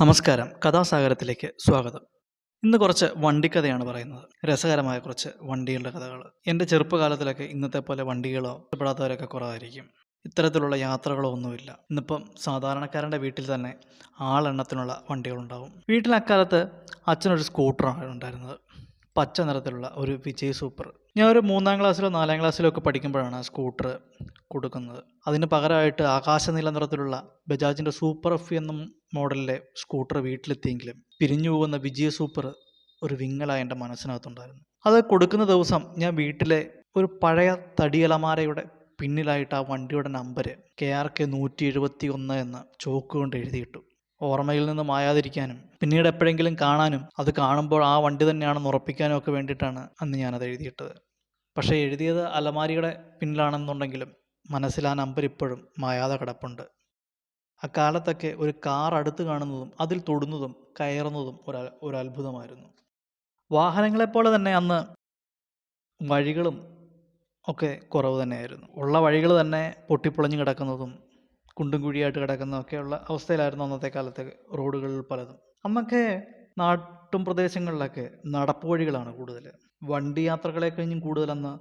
നമസ്കാരം. കഥാസാഗരത്തിലേക്ക് സ്വാഗതം. ഇന്ന് കുറച്ച് വണ്ടിക്കഥയാണ് പറയുന്നത്. രസകരമായ കുറച്ച് വണ്ടികളുടെ കഥകൾ. എന്റെ ചെറുപ്പകാലത്തിലൊക്കെ ഇന്നത്തെ പോലെ വണ്ടികളോ ഇഷ്ടപ്പെടാത്തവരൊക്കെ കുറവായിരിക്കും. ഇത്തരത്തിലുള്ള യാത്രകളോ ഒന്നുമില്ല. ഇന്നിപ്പം സാധാരണക്കാരന്റെ വീട്ടിൽ തന്നെ ആളെണ്ണത്തിനുള്ള വണ്ടികളുണ്ടാവും. വീട്ടിൽ അക്കാലത്ത് അച്ഛനൊരു സ്കൂട്ടറാണ് ഉണ്ടായിരുന്നത്. പച്ച നിറത്തിലുള്ള ഒരു വിജയ് സൂപ്പർ. ഞാൻ ഒരു മൂന്നാം ക്ലാസ്സിലോ നാലാം ക്ലാസ്സിലോ ഒക്കെ പഠിക്കുമ്പോഴാണ് സ്കൂട്ടർ കൊടുക്കുന്നത്. അതിന് പകരമായിട്ട് ആകാശ ആകാശനീല നിറത്തിലുള്ള ബജാജിന്റെ സൂപ്പർ എഫ് എന്ന മോഡലിലെ സ്കൂട്ടർ വീട്ടിലെത്തിയെങ്കിലും പിരിഞ്ഞു പോകുന്ന വിജയ സൂപ്പർ ഒരു വിങ്ങലായി എന്റെ മനസ്സിനകത്തുണ്ടായിരുന്നു. അത് കൊടുക്കുന്ന ദിവസം ഞാൻ വീട്ടിലെ ഒരു പഴയ തടിയലമാരയുടെ പിന്നിലായിട്ട് ആ വണ്ടിയുടെ നമ്പർ കെ ആർ കെ നൂറ്റി എഴുപത്തി ഒന്ന് എന്ന് ചോക്ക് കൊണ്ട് എഴുതിയിട്ടു. ഓർമ്മയിൽ നിന്ന് മായാതിരിക്കാനും പിന്നീട് എപ്പോഴെങ്കിലും കാണാനും അത് കാണുമ്പോൾ ആ വണ്ടി തന്നെയാണെന്ന് ഉറപ്പിക്കാനും ഒക്കെ വേണ്ടിയിട്ടാണ് അന്ന് ഞാനത് എഴുതിയിട്ടത്. പക്ഷേ എഴുതിയത് അലമാരിയുടെ പിന്നിലാണെന്നുണ്ടെങ്കിലും മനസ്സിൽ ആ നമ്പർ ഇപ്പോഴും മായാതെ കിടപ്പുണ്ട്. അക്കാലത്തൊക്കെ ഒരു കാർ അടുത്ത് കാണുന്നതും അതിൽ തൊടുന്നതും കയറുന്നതും ഒരു ഒരു അത്ഭുതമായിരുന്നു. വാഹനങ്ങളെപ്പോലെ തന്നെ അന്ന് വഴികളും ഒക്കെ കുറവ് തന്നെയായിരുന്നു. ഉള്ള വഴികൾ തന്നെ പൊട്ടിപ്പൊളിഞ്ഞ് കിടക്കുന്നതും കുണ്ടും കുഴിയായിട്ട് കിടക്കുന്നതൊക്കെയുള്ള അവസ്ഥയിലായിരുന്നു അന്നത്തെ കാലത്തെ റോഡുകളിൽ പലതും. അന്നൊക്കെ നാട്ടും പ്രദേശങ്ങളിലൊക്കെ നടപ്പ് വഴികളാണ് കൂടുതൽ വണ്ടി യാത്രകളെ കഴിഞ്ഞും കൂടുതലെന്ന്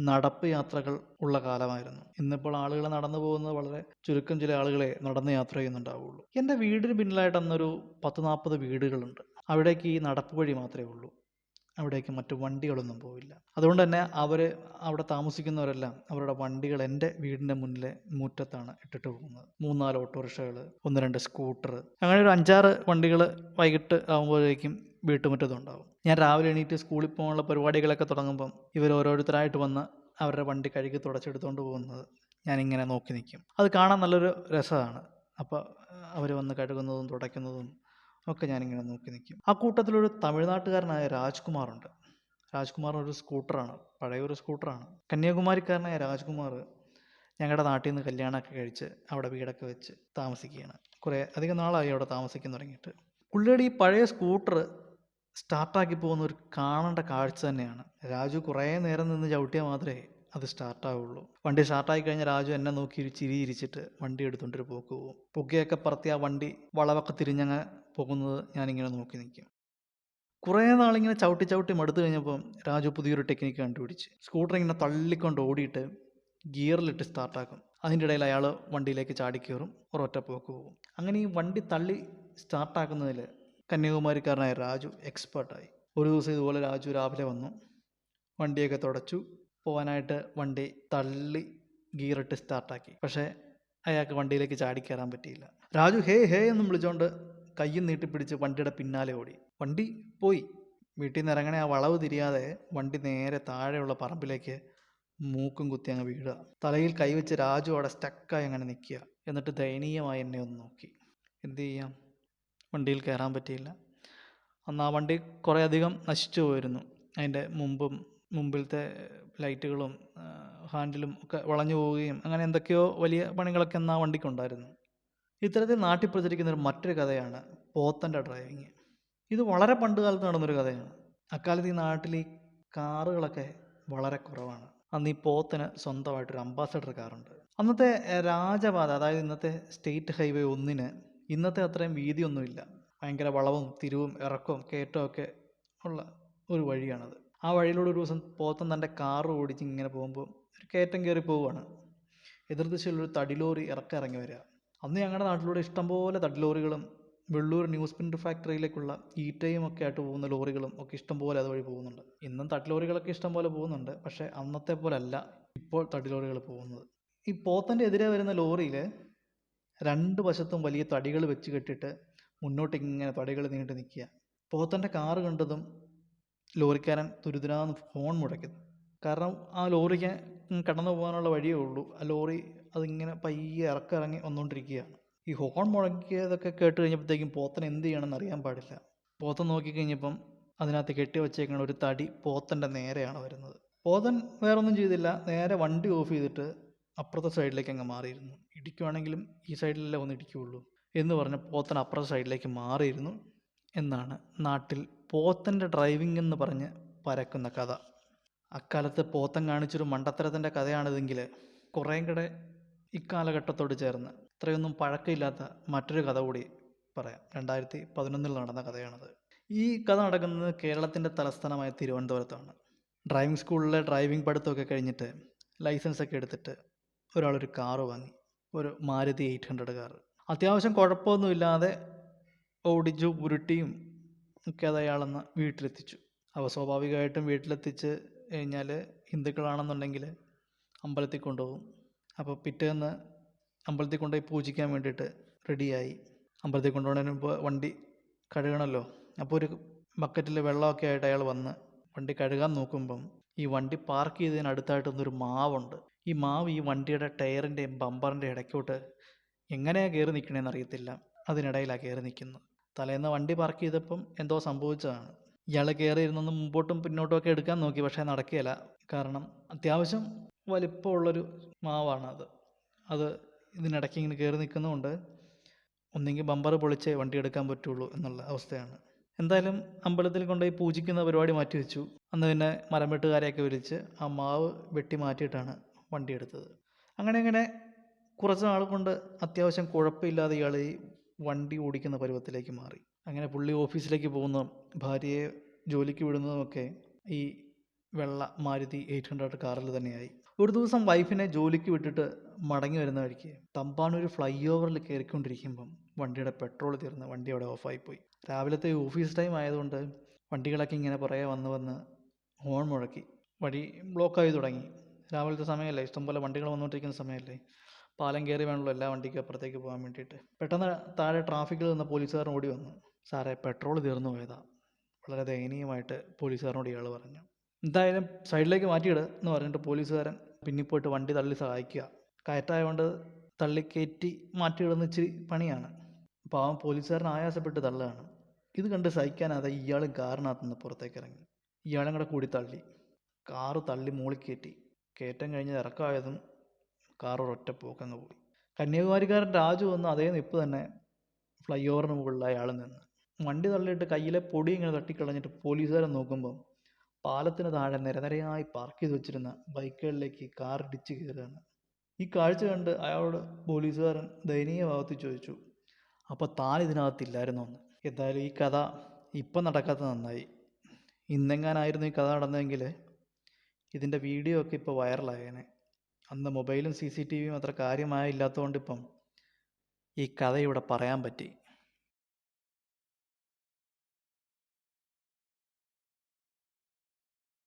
നടപ്പ് യാത്രകൾ ഉള്ള കാലമായിരുന്നു. ഇന്നിപ്പോൾ ആളുകൾ നടന്നു പോകുന്നത് വളരെ ചുരുക്കം ചില ആളുകളെ നടന്ന് യാത്ര ചെയ്യുന്നുണ്ടാവുള്ളൂ. എന്റെ വീടിന് പിന്നിലായിട്ട് അന്നൊരു പത്ത് നാൽപ്പത് വീടുകളുണ്ട്. അവിടേക്ക് ഈ നടപ്പ് വഴി മാത്രമേ ഉള്ളൂ. അവിടേക്ക് മറ്റു വണ്ടികളൊന്നും പോവില്ല. അതുകൊണ്ട് തന്നെ അവർ അവിടെ താമസിക്കുന്നവരെല്ലാം അവരുടെ വണ്ടികൾ എന്റെ വീടിന്റെ മുന്നിലെ മുറ്റത്താണ് ഇട്ടിട്ട് പോകുന്നത്. മൂന്നാൽ ഓട്ടോറിക്ഷകൾ ഒന്ന് രണ്ട് സ്കൂട്ടർ അങ്ങനെ ഒരു അഞ്ചാറ് വണ്ടികൾ വൈകിട്ട് ആകുമ്പോഴേക്കും വീട്ടുമുറ്റത്തുണ്ടാവും ഞാൻ രാവിലെ എണീറ്റ് സ്കൂളിൽ പോകാനുള്ള പരിപാടികളൊക്കെ തുടങ്ങുമ്പം ഇവർ ഓരോരുത്തരായിട്ട് വന്ന് അവരുടെ വണ്ടി കഴുകി തുടച്ചെടുത്തുകൊണ്ട് പോകുന്നത് ഞാനിങ്ങനെ നോക്കി നിൽക്കും. അത് കാണാൻ നല്ലൊരു രസമാണ്. അപ്പോൾ അവർ വന്ന് കഴുകുന്നതും തുടയ്ക്കുന്നതും ഒക്കെ ഞാനിങ്ങനെ നോക്കി നിൽക്കും. ആ കൂട്ടത്തിലൊരു തമിഴ്നാട്ടുകാരനായ രാജ്കുമാറുണ്ട്. രാജ്കുമാർ ഒരു സ്കൂട്ടറാണ്. പഴയ ഒരു സ്കൂട്ടറാണ്. കന്യാകുമാരിക്കാരനായ രാജ്കുമാർ ഞങ്ങളുടെ നാട്ടിൽ നിന്ന് കല്യാണമൊക്കെ കഴിച്ച് അവിടെ വീടൊക്കെ വെച്ച് താമസിക്കുകയാണ്. കുറേ അധികം നാളായി അവിടെ താമസിക്കാൻ തുടങ്ങിയിട്ട്. പുള്ളിയുടെ ഈ പഴയ സ്കൂട്ടർ സ്റ്റാർട്ടാക്കി പോകുന്ന ഒരു കാണേണ്ട കാഴ്ച തന്നെയാണ്. രാജു കുറേ നേരം നിന്ന് ചവിട്ടിയാൽ മാത്രമേ അത് സ്റ്റാർട്ടാവുള്ളൂ. വണ്ടി സ്റ്റാർട്ടായി കഴിഞ്ഞാൽ രാജു എന്നെ നോക്കി ചിരി ചിരിച്ചിട്ട് വണ്ടി എടുത്തുകൊണ്ടൊരു പോക്ക് പോകും പുകയൊക്കെ പറത്തി ആ വണ്ടി വളവൊക്കെ തിരിഞ്ഞങ്ങ് പോകുന്നത് ഞാനിങ്ങനെ നോക്കി നിൽക്കും. കുറേ നാളിങ്ങനെ ചവിട്ടി ചവിട്ടി മടുത്തു കഴിഞ്ഞപ്പം രാജു പുതിയൊരു ടെക്നിക്ക് കണ്ടുപിടിച്ച്. സ്കൂട്ടർ ഇങ്ങനെ തള്ളിക്കൊണ്ട് ഓടിയിട്ട് ഗിയറിലിട്ട് സ്റ്റാർട്ടാക്കും. അതിന്റെ ഇടയിൽ അയാൾ വണ്ടിയിലേക്ക് ചാടിക്കയറും ഒരൊറ്റ പോക്ക് പോകും. അങ്ങനെ ഈ വണ്ടി തള്ളി സ്റ്റാർട്ടാക്കുന്നതിൽ കന്യാകുമാരിക്കാരനായ രാജു എക്സ്പേർട്ടായി. ഒരു ദിവസം ഇതുപോലെ രാജു രാവിലെ വന്നു വണ്ടിയൊക്കെ തുടച്ചു. പോകാനായിട്ട് വണ്ടി തള്ളി ഗിയറിട്ട് സ്റ്റാർട്ടാക്കി. പക്ഷേ അയാൾക്ക് വണ്ടിയിലേക്ക് ചാടിക്കയറാൻ പറ്റിയില്ല. രാജു ഹേ ഹേ എന്നും വിളിച്ചുകൊണ്ട് കയ്യും നീട്ടിപ്പിടിച്ച് വണ്ടിയുടെ പിന്നാലെ ഓടി. വണ്ടി പോയി. വീട്ടിൽ നിന്ന് ഇറങ്ങണേ ആ വളവ് തിരിയാതെ വണ്ടി നേരെ താഴെയുള്ള പറമ്പിലേക്ക് മൂക്കും കുത്തി അങ്ങ് വീഴുക. തലയിൽ കൈവച്ച് രാജു അവിടെ സ്റ്റക്കായി അങ്ങനെ നിൽക്കുക. എന്നിട്ട് ദയനീയമായി എന്നെ ഒന്ന് നോക്കി. എന്ത് ചെയ്യാം? വണ്ടിയിൽ കയറാൻ പറ്റിയില്ല. അന്ന് ആ വണ്ടി കുറേ അധികം നശിച്ചു പോയിരുന്നു. അതിന്റെ മുമ്പും മുമ്പിലത്തെ ലൈറ്റുകളും ഹാൻഡിലും ഒക്കെ വളഞ്ഞു പോവുകയും അങ്ങനെ എന്തൊക്കെയോ വലിയ പണികളൊക്കെ അന്ന് ആ വണ്ടിക്കുണ്ടായിരുന്നു. ഇത്തരത്തിൽ നാട്ടിൽ പ്രചരിക്കുന്ന ഒരു മറ്റൊരു കഥയാണ് പോത്തന്റെ ഡ്രൈവിങ്. ഇത് വളരെ പണ്ട് കാലത്ത് നടന്നൊരു കഥയാണ്. അക്കാലത്ത് ഈ നാട്ടിൽ ഈ കാറുകളൊക്കെ വളരെ കുറവാണ്. അന്ന് ഈ പോത്തിന് സ്വന്തമായിട്ടൊരു അംബാസഡർ കാറുണ്ട്. അന്നത്തെ രാജപാത അതായത് ഇന്നത്തെ സ്റ്റേറ്റ് ഹൈവേ ഒന്നിന് ഇന്നത്തെ അത്രയും വീതിയൊന്നുമില്ല. ഭയങ്കര വളവും തിരിവും ഇറക്കവും കയറ്റവും ഒക്കെ ഉള്ള ഒരു വഴിയാണത്. ആ വഴിയിലൂടെ ഒരു ദിവസം പോത്തൻ തന്റെ കാർ ഓടിച്ച് ഇങ്ങനെ പോകുമ്പോൾ ഒരു കയറ്റം കയറി പോവുകയാണ്. എതിർദിശയിലൊരു തടിലോറി ഇറക്കം ഇറങ്ങി വരിക. അന്ന് ഞങ്ങളുടെ നാട്ടിലൂടെ ഇഷ്ടംപോലെ തടിലോറികളും വെള്ളൂർ ന്യൂസ് പ്രിന്റ് ഫാക്ടറിയിലേക്കുള്ള ഈറ്റയും ഒക്കെ ആയിട്ട് പോകുന്ന ലോറികളും ഒക്കെ ഇഷ്ടംപോലെ അതുവഴി പോകുന്നുണ്ട്. ഇന്നും തടിലോറികളൊക്കെ ഇഷ്ടംപോലെ പോകുന്നുണ്ട്. പക്ഷേ അന്നത്തെ പോലെ അല്ല ഇപ്പോൾ തടിലോറികൾ പോകുന്നത്. ഈ പോത്തന്റെ എതിരെ വരുന്ന ലോറിയിൽ രണ്ട് വശത്തും വലിയ തടികൾ വെച്ച് കെട്ടിട്ട് മുന്നോട്ട് ഇങ്ങനെ തടികൾ നീണ്ടു നിൽക്കുക. പോത്തന്റെ കാറ് കണ്ടതും ലോറിക്കാരൻ തുരുതുരാന്ന് ഫോൺ മുടക്കുന്നു കാരണം ആ ലോറിക്ക് കടന്നു പോകാനുള്ള വഴിയേ ഉള്ളൂ. ആ ലോറി അതിങ്ങനെ പയ്യെ ഇറക്കിറങ്ങി വന്നുകൊണ്ടിരിക്കുകയാണ് ഈ ഹോൺ മുഴക്കിയതൊക്കെ കേട്ട് കഴിഞ്ഞപ്പോഴത്തേക്കും പോത്തൻ എന്ത് ചെയ്യണമെന്ന് അറിയാൻ പാടില്ല. പോത്തൻ നോക്കിക്കഴിഞ്ഞപ്പം അതിനകത്ത് കെട്ടി വച്ചേക്കണ ഒരു തടി പോത്തന്റെ നേരെയാണ് വരുന്നത്. പോത്തൻ വേറൊന്നും ചെയ്തില്ല. നേരെ വണ്ടി ഓഫ് ചെയ്തിട്ട് അപ്പുറത്തെ സൈഡിലേക്ക് അങ്ങ് മാറിയിരുന്നു. ഇടിക്കുവാണെങ്കിലും ഈ സൈഡിലല്ലേ ഒന്ന് ഇടിക്കുകയുള്ളൂ എന്ന് പറഞ്ഞ് പോത്തൻ അപ്പുറത്തെ സൈഡിലേക്ക് മാറിയിരുന്നു എന്നാണ് നാട്ടിൽ പോത്തന്റെ ഡ്രൈവിംഗ് എന്ന് പറഞ്ഞ് പരക്കുന്ന കഥ. അക്കാലത്ത് പോത്തൻ കാണിച്ചൊരു മണ്ടത്തരത്തിന്റെ കഥയാണിതെങ്കിൽ കുറേ കൂടെ ഇക്കാലഘട്ടത്തോട് ചേർന്ന് ഇത്രയൊന്നും പഴക്കമില്ലാത്ത മറ്റൊരു കഥ കൂടി പറയാം. രണ്ടായിരത്തി പതിനൊന്നിൽ നടന്ന കഥയാണത്. ഈ കഥ നടക്കുന്നത് കേരളത്തിന്റെ തലസ്ഥാനമായ തിരുവനന്തപുരത്താണ്. ഡ്രൈവിംഗ് സ്കൂളിലെ ഡ്രൈവിംഗ് പഠിത്തമൊക്കെ കഴിഞ്ഞിട്ട് ലൈസൻസ് ഒക്കെ എടുത്തിട്ട് ഒരാളൊരു കാറ് വാങ്ങി. ഒരു മാരുതി എയ്റ്റ് ഹൺഡ്രഡ് കാറ് അത്യാവശ്യം കുഴപ്പമൊന്നുമില്ലാതെ ഓടിച്ചു ഉരുട്ടിയും ഒക്കെ അത് അയാളെന്ന് വീട്ടിലെത്തിച്ചു. അവ സ്വാഭാവികമായിട്ടും വീട്ടിലെത്തിച്ച് കഴിഞ്ഞാൽ ഹിന്ദുക്കളാണെന്നുണ്ടെങ്കിൽ അമ്പലത്തിൽ കൊണ്ടുപോകും. അപ്പോൾ പിറ്റേന്ന് അമ്പലത്തിൽ കൊണ്ടുപോയി പൂജിക്കാൻ വേണ്ടിയിട്ട് റെഡിയായി. അമ്പലത്തിൽ കൊണ്ടുപോകുന്നതിന് മുമ്പ് വണ്ടി കഴുകണമല്ലോ. അപ്പോൾ ഒരു ബക്കറ്റിൽ വെള്ളമൊക്കെ ആയിട്ട് അയാൾ വന്ന് വണ്ടി കഴുകാൻ നോക്കുമ്പം ഈ വണ്ടി പാർക്ക് ചെയ്തതിന് അടുത്തായിട്ടൊന്നൊരു മാവുണ്ട്. ഈ മാവ് ഈ വണ്ടിയുടെ ടയറിന്റെയും ബമ്പറിന്റെ ഇടയ്ക്കോട്ട് എങ്ങനെയാണ് കയറി നിൽക്കണേന്ന് അറിയത്തില്ല. അതിനിടയിലാണ് കയറി നിൽക്കുന്നത്. തലേന്ന് വണ്ടി പാർക്ക് ചെയ്തപ്പം എന്തോ സംഭവിച്ചതാണ്. ഇയാൾ കയറി ഇരുന്നൊന്ന് മുമ്പോട്ടും പിന്നോട്ടും ഒക്കെ എടുക്കാൻ നോക്കി പക്ഷേ നടക്കുകയില്ല. കാരണം അത്യാവശ്യം വലിപ്പമുള്ളൊരു മാവാണ് അത്. അത് ഇതിനിടയ്ക്ക് ഇങ്ങനെ കയറി നിൽക്കുന്നതുകൊണ്ട് ഒന്നെങ്കിൽ ബമ്പർ പൊളിച്ചേ വണ്ടി എടുക്കാൻ പറ്റുള്ളൂ എന്നുള്ള അവസ്ഥയാണ്. എന്തായാലും അമ്പലത്തിൽ കൊണ്ടുപോയി പൂജിക്കുന്ന പരിപാടി മാറ്റി വെച്ചു. അന്ന് പിന്നെ മരം വെട്ടുകാരെയൊക്കെ വിളിച്ച് ആ മാവ് വെട്ടി മാറ്റിയിട്ടാണ് വണ്ടി എടുത്തത്. അങ്ങനെ അങ്ങനെ കുറച്ച് നാൾ കൊണ്ട് അത്യാവശ്യം കുഴപ്പമില്ലാതെ ഇയാൾ ഈ വണ്ടി ഓടിക്കുന്ന പരുവത്തിലേക്ക് മാറി. അങ്ങനെ പുള്ളി ഓഫീസിലേക്ക് പോകുന്നതും ഭാര്യയെ ജോലിക്ക് വിടുന്നതുമൊക്കെ ഈ വെള്ള മാരുതി എയ്റ്റ് ഹൺഡ്രഡ് കാറിൽ തന്നെയായി. ഒരു ദിവസം വൈഫിനെ ജോലിക്ക് വിട്ടിട്ട് മടങ്ങി വരുന്ന വഴിക്ക് തമ്പാനൂർ ഫ്ലൈ ഓവറിൽ കയറിക്കൊണ്ടിരിക്കുമ്പം വണ്ടിയുടെ പെട്രോൾ തീർന്ന് വണ്ടി അവിടെ ഓഫായിപ്പോയി. രാവിലത്തെ ഓഫീസ് ടൈം ആയതുകൊണ്ട് വണ്ടികളൊക്കെ ഇങ്ങനെ പുറകെ വന്ന് വന്ന് ഹോൺ മുഴക്കി വഴി ബ്ലോക്കായി തുടങ്ങി. രാവിലത്തെ സമയമല്ലേ? ഇഷ്ടംപോലെ വണ്ടികൾ വന്നുകൊണ്ടിരിക്കുന്ന സമയമല്ലേ? പാലം കയറി വേണമല്ലോ എല്ലാ വണ്ടിക്കും അപ്പുറത്തേക്ക് പോകാൻ വേണ്ടിയിട്ട്. പെട്ടെന്ന് താഴെ ട്രാഫിക്കിൽ നിന്ന് പോലീസുകാരൻ ഓടി വന്നു. സാറേ പെട്രോൾ തീർന്നു പോയതാ. വളരെ ദയനീയമായിട്ട് പോലീസുകാരനോട് ഇയാൾ പറഞ്ഞു. എന്തായാലും സൈഡിലേക്ക് മാറ്റിയിട് എന്ന് പറഞ്ഞിട്ട് പോലീസുകാരൻ പിന്നിൽ പോയിട്ട് വണ്ടി തള്ളി സഹായിക്കുക. കയറ്റായതുകൊണ്ട് തള്ളി കയറ്റി മാറ്റിയിടുന്ന ഇച്ചിരി പണിയാണ്. അപ്പോൾ അവൻ പോലീസുകാരൻ ആയാസപ്പെട്ട് തള്ളുകയാണ് ഇത് കണ്ട് സഹിക്കാനാതെ ഇയാൾ കാറിനകത്ത് നിന്ന് പുറത്തേക്ക് ഇറങ്ങി ഇയാളും കൂടെ കൂടി തള്ളി. കാറ് തള്ളി മൂളി കയറ്റി. കയറ്റം കഴിഞ്ഞ് ഇറക്കമായതും കാർ ഒരൊറ്റ പോക്കങ്ങ് പോയി. കന്യാകുമാരിക്കാരൻ രാജു വന്ന് അതേ നിപ്പ് തന്നെ ഫ്ലൈ ഓവറിന് മുകളിൽ അയാൾ നിന്ന്. വണ്ടി തള്ളിയിട്ട് കയ്യിലെ പൊടി ഇങ്ങനെ തട്ടിക്കളഞ്ഞിട്ട് പോലീസുകാരൻ നോക്കുമ്പോൾ പാലത്തിന് താഴെ നിരനിരയായി പാർക്ക് ചെയ്ത് വെച്ചിരുന്ന ബൈക്കുകളിലേക്ക് കാർ ഇടിച്ച് കയറുകയാണ്. ഈ കാഴ്ച കണ്ട് അയാളോട് പോലീസുകാരൻ ദയനീയ ചോദിച്ചു അപ്പോൾ താൻ ഇതിനകത്തില്ലായിരുന്നു? എന്ന് എന്തായാലും ഈ കഥ ഇപ്പം നടക്കാത്ത നന്നായി. ഇന്നെങ്ങാനായിരുന്നു ഈ കഥ നടന്നതെങ്കിൽ ഇതിന്റെ വീഡിയോ ഒക്കെ ഇപ്പോൾ വൈറലായേനെ. അന്ന് മൊബൈലും സി സി ടി വിയും അത്ര കാര്യമായില്ലാത്തതുകൊണ്ട് ഇപ്പം ഈ കഥ ഇവിടെ പറയാൻ പറ്റി.